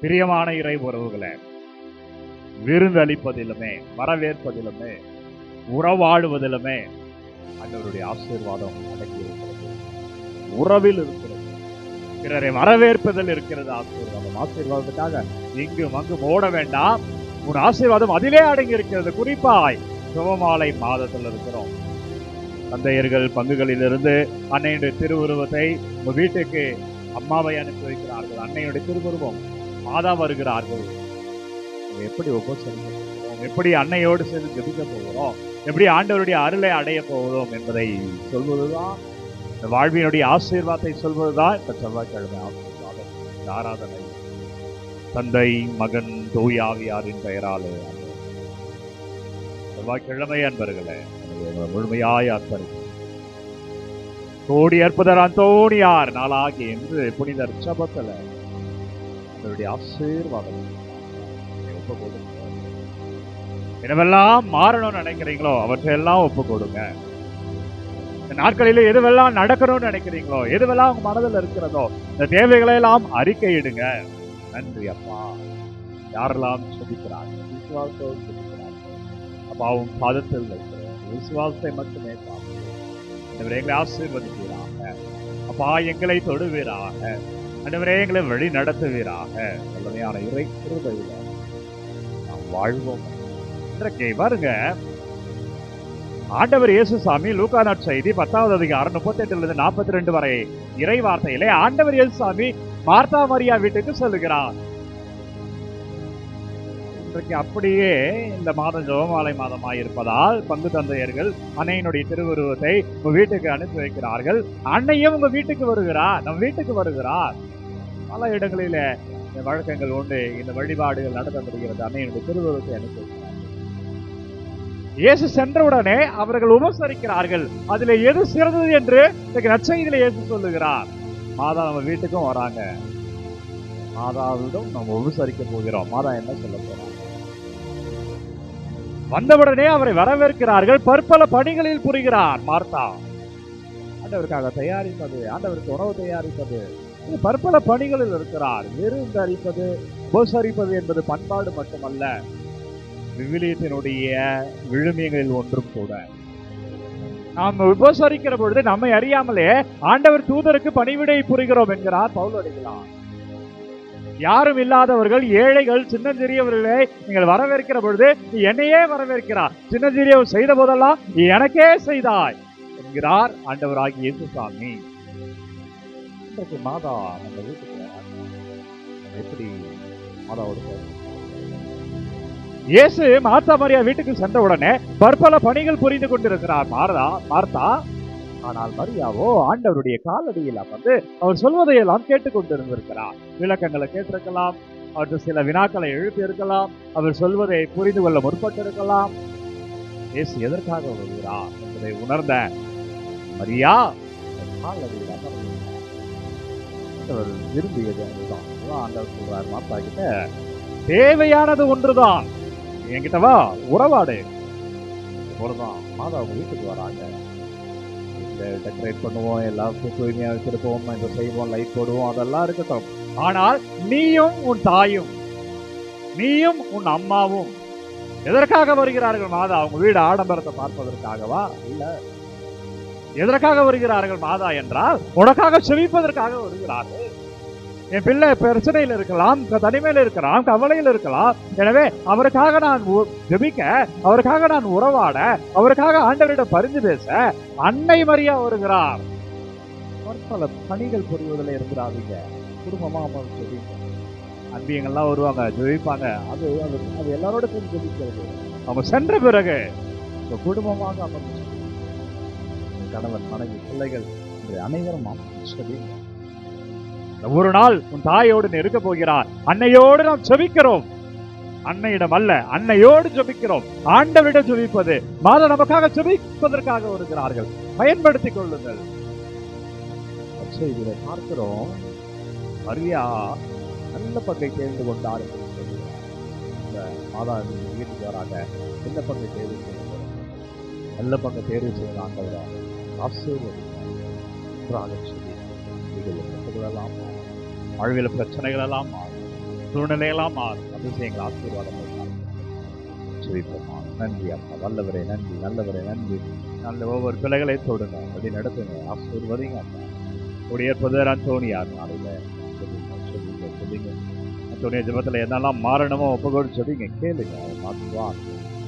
பிரியமான இறை உறவுகளை விருந்தளிப்பதிலுமே வரவேற்பதிலுமே உறவாடுவதிலுமே ஆண்டவருடைய ஆசீர்வாதம் அடங்கி இருக்கிறது. உறவில் இருக்கிறது. பிறரை வரவேற்பதில் இருக்கிறது ஆசீர்வாதம். ஆசீர்வாதத்துக்காக இங்கும் அங்கும் ஓட வேண்டாம். உன் ஆசீர்வாதம் அதிலே அடங்கி இருக்கிறது. குறிப்பாய் சிவமாலை மாதத்தில் இருக்கிறோம். தந்தையர்கள் பங்குகளிலிருந்து அன்னையுடைய திருவுருவத்தை உங்க வீட்டுக்கு அம்மாவை அனுப்பி வைக்கிறார்கள். அன்னையுடைய திருவுருவம் மாதா வருகிறார்கள். எப்படி போகிறோம் எப்படி அன்னையோடு சேர்ந்து ஜெபிக்க போகிறோம்? எப்படி ஆண்டவருடைய அருளை அடைய போகிறோம் என்பதை சொல்வதுதான் இந்த வாழ்வினுடைய ஆசீர்வாதத்தை சொல்வதுதான் இந்த செவ்வாய்க்கிழமை ஆசீர்வாதம் இந்த ஆராதனை. தந்தை மகன் தூயாவியாரின் பெயராலே. செவ்வாய்க்கிழமை அன்பர்களே முழுமையாய் அர்ப்பணிக்கும் கோடி அற்புதர் அந்தோணியார் நாளாகி என்று புனிதர் சபத்துல அதனுடைய ஆசீர்வாதம். ஒப்பு கொடுங்க என்னவெல்லாம் மாறணும்னு நினைக்கிறீங்களோ அவற்றையெல்லாம் ஒப்பு கொடுங்க இந்த நாட்களில எதுவெல்லாம் நடக்கணும்னு நினைக்கிறீங்களோ எதுவெல்லாம் உங்க மனதில் இருக்கிறதோ இந்த தேவைகளை எல்லாம் அறிக்கையிடுங்க. நன்றி அப்பா. யாரெல்லாம் சொல்லிக்கிறாங்க விசுவாசம் சொல்லிக்கிறாங்க அப்பா உன் பாதத்தில் வைக்கிறேன். விசுவாசத்தை மட்டுமே பார்க்கிறோம் எங்களை ஆசீர்வதிக்கிறாங்க அப்பா எங்களை தொடுவீராக. ஆண்டவரே எங்களை வழி நடத்துவீராக வல்லமையான இறை கிருபையில நாம் வாழ்வோம். இன்றைக்கு பாருங்க ஆண்டவர் இயேசுசாமி சாமி செய்தி பத்தாவது அதிகாரம் முப்பத்தி எட்டுல இருந்து நாற்பத்தி ரெண்டு வரை இறை வார்த்தையிலே ஆண்டவர் இயேசுசாமி மார்த்தா மரியா வீட்டுக்கு செல்லுகிறார் இன்றைக்கு அப்படியே இந்த மாதம் ஜோமாலை மாதமாக இருப்பதால் பங்கு தந்தையர்கள் அன்னையினுடைய திருவுருவத்தை உங்க வீட்டுக்கு அனுப்பி வைக்கிறார்கள். அன்னையும் உங்க வீட்டுக்கு வருகிறார். நம் வீட்டுக்கு வருகிறார். பல இடங்களில இந்த வழக்கங்கள் உண்டு. இந்த வழிபாடுகள் நடத்தப்படுகிறது. அன்னையினுடைய திருவுருவத்தை அனுப்பி இயேசு சென்றவுடனே அவர்கள் உபசரிக்கிறார்கள். அதுல எது சிறந்தது என்று இன்றைக்கு நச்சைதில இயேசு சொல்லுகிறார். மாதா நம்ம வீட்டுக்கும் வராங்க. மாதாவிடம் நம்ம உபசரிக்க போகிறோம். மாதா என்ன சொல்ல போறோம் வந்தவுடனே அவரை வரவேற்கிறார்கள். பற்பல பணிகளில் புரிகிறார். மார்த்தா ஆண்டவருக்காக தயாரிப்பது ஆண்டவருக்கு உணவு தயாரிப்பது பற்பல பணிகளில் இருக்கிறார். விருந்தரிப்பது உபசரிப்பது என்பது பண்பாடு மட்டுமல்ல விவிலியத்தினுடைய விழுமியங்களில் ஒன்றும் கூட. நாம் உபசரிக்கிற பொழுது நம்மை அறியாமலே ஆண்டவர் தூதருக்கு பணிவிடை புரிகிறோம் என்கிறார் பவுலடிகளார் யாரும் இல்லாதவர்கள் ஏழைகள் சின்னஞ்சிறியவர்களை நீங்கள் வரவேற்கிற பொழுது என்னையே வரவேற்கிறார். சின்னஞ்சிறியவர் செய்த போதெல்லாம் எனக்கே செய்தாய் என்கிறார் ஆண்டவராகிய இயேசுசாமி இன்றைக்கு மாதா நம்ம வீட்டுக்கு எப்படி மாதாவோட இயேசு மாத்தா மரியா வீட்டுக்கு சென்ற உடனே பற்பல பணிகள் புரிந்து கொண்டிருக்கிறார் மாரதா மார்த்தா. ஆனால் மரியாவோ ஆண்டவருடைய காலடியில் அமர்ந்து அவர் சொல்வதையெல்லாம் கேட்டுக்கொண்டிருந்திருக்கிறார் விளக்கங்களை கேட்டிருக்கலாம் அவற்று சில வினாக்களை எழுப்பி இருக்கலாம் அவர் சொல்வதை புரிந்து கொள்ள முற்பட்டிருக்கலாம். இயேசு எதற்காக வருகிறார் என்பதை உணர்ந்த மரியா காலடியில் அமர்ந்து ஆண்டவர் விரும்பியது அதுதான். ஆண்டவர் சொல்றார். மாத்தா கிட்ட தேவையானது ஒன்றுதான். என்கிட்ட வா உறவாடு. அவ்வளவுதான் மாதா உங்க வீட்டுக்கு வராங்க. டெக்கரேட் பண்ணுவோம் எல்லாம் தூய்மையா வச்சிருப்போம் இதை செய்வோம் லைட் போடுவோம் அதெல்லாம் இருக்கட்டும். ஆனால் நீயும் உன் தாயும் நீயும் உன் அம்மாவும் எதற்காக வருகிறார்கள் மாதா? அவங்க வீடு ஆடம்பரத்தை பார்ப்பதற்காகவா? இல்ல எதற்காக வருகிறார்கள் மாதா என்றால் உனக்காக செவிப்பதற்காக வருகிறார்கள். என் பிள்ளை பிரச்சனையில் இருக்கலாம் தனிமையில் இருக்கலாம் கவலையில் இருக்கலாம். எனவே அவருக்காக நான் ஜெபிக்க அவருக்காக நான் உறவாட அவருக்காக ஆண்டவரிடம் பரிந்து பேச அன்னை மரியா வருகிறார். பற்பல பணிகள் புரிவதில் இருக்கிறாங்க குடும்பமா அமர்ந்து ஜெபிங்க. அன்பியங்கள்லாம் வருவாங்க ஜெபிப்பாங்க. அது அது அது எல்லாரோட சேர்ந்து ஜெபிக்கிறது. அவங்க சென்ற பிறகு குடும்பமாக அமர்ந்து உங்க கணவன் மனைவி பிள்ளைகள் அனைவரும் ஒரு நாள் உன் தாயோடு இருக்க போகிறார் அன்னையோடு நாம் ஜெபிக்கிறோம். அன்னையிடம் அல்ல அன்னையோடு ஜெபிக்கிறோம். ஆண்டவரிடம் ஜெபிப்பது மாதா நமக்காக ஜெபிப்பதற்காக வருகிறார்கள். பயன்படுத்திக் கொள்ளுங்கள். இதில் பார்க்கிறோம். மரியா நல்ல பங்கை தேர்ந்து கொண்டார் மாதா வீட்டுக்கு வராங்க எந்த பங்கை தேர்வு செய்யணும் நல்ல பங்கை தேர்வு செய்யலாம் ஆசீர்வதிக்கிறார் வாழ்வில் பிரச்சனைகள் எல்லாம் மாறும். சூழ்நிலையெல்லாம் மாறும். அதிசயங்கள் ஆசீர்வாதம் மாறும். நன்றி அப்பா. வல்லவரே நன்றி. நல்லவரே நன்றி. நல்ல ஒவ்வொரு பிள்ளைகளை தொடுங்க. அப்படி நடத்துங்க. ஆசீர்வதிங்க அப்பா. குடியேற்பதர் அந்தோனியார் நாளையில சொல்லுங்க சொல்லுங்க சொல்லுங்க. அந்தோனிய ஜபத்துல என்னெல்லாம் மாறணுமோ ஒப்புக்கொடு சொல்லிங்க. கேளுங்க. அவர் மாற்றுவார்.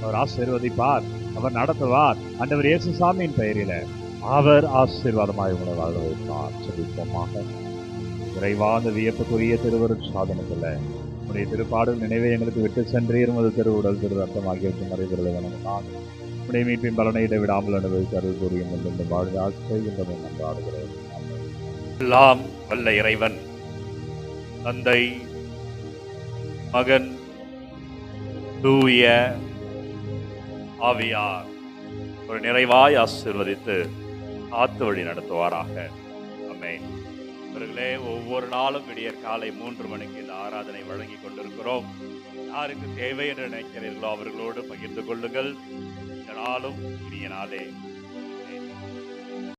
அவர் ஆசீர்வதிப்பார். அவர் நடத்துவார். அந்தவர் இயேசு சாமியின் பெயரில. அவர் ஆசீர்வாதமாய் உங்களை வாழ வைப்பார் சொல்லிப்போமாக விரைவான வியப்புக்குரிய திருவருட் சாதனத்தில் உடைய திருப்பாடல் நினைவை எங்களுக்கு விட்டு சென்றீர். உமது திருவுடல் திரு ரத்தம் ஆகியவற்றை மறைபெறுவது வணங்கினான் உடைய மீட்பின் பலனை இடைவிடாமல் அனுபவித்து அருள் கூறிய இந்த வாழ்வு ஆட்சிகின்றதை நன்றாடுகிறேன் எல்லாம் வல்ல இறைவன் தந்தை மகன் தூய ஆவியார் ஒரு நிறைவாய் ஆசிர்வதித்து ஆத்து வழி நடத்துவாராக. அமேன் இவர்களே ஒவ்வொரு நாளும் விடியற் காலை மூன்று மணிக்கு இந்த ஆராதனை வழங்கி கொண்டிருக்கிறோம். யாருக்கு தேவை என்று நினைக்கிறீர்களோ அவர்களோடு பகிர்ந்து கொள்ளுங்கள். இந்த நாளும் இனிய நாளே.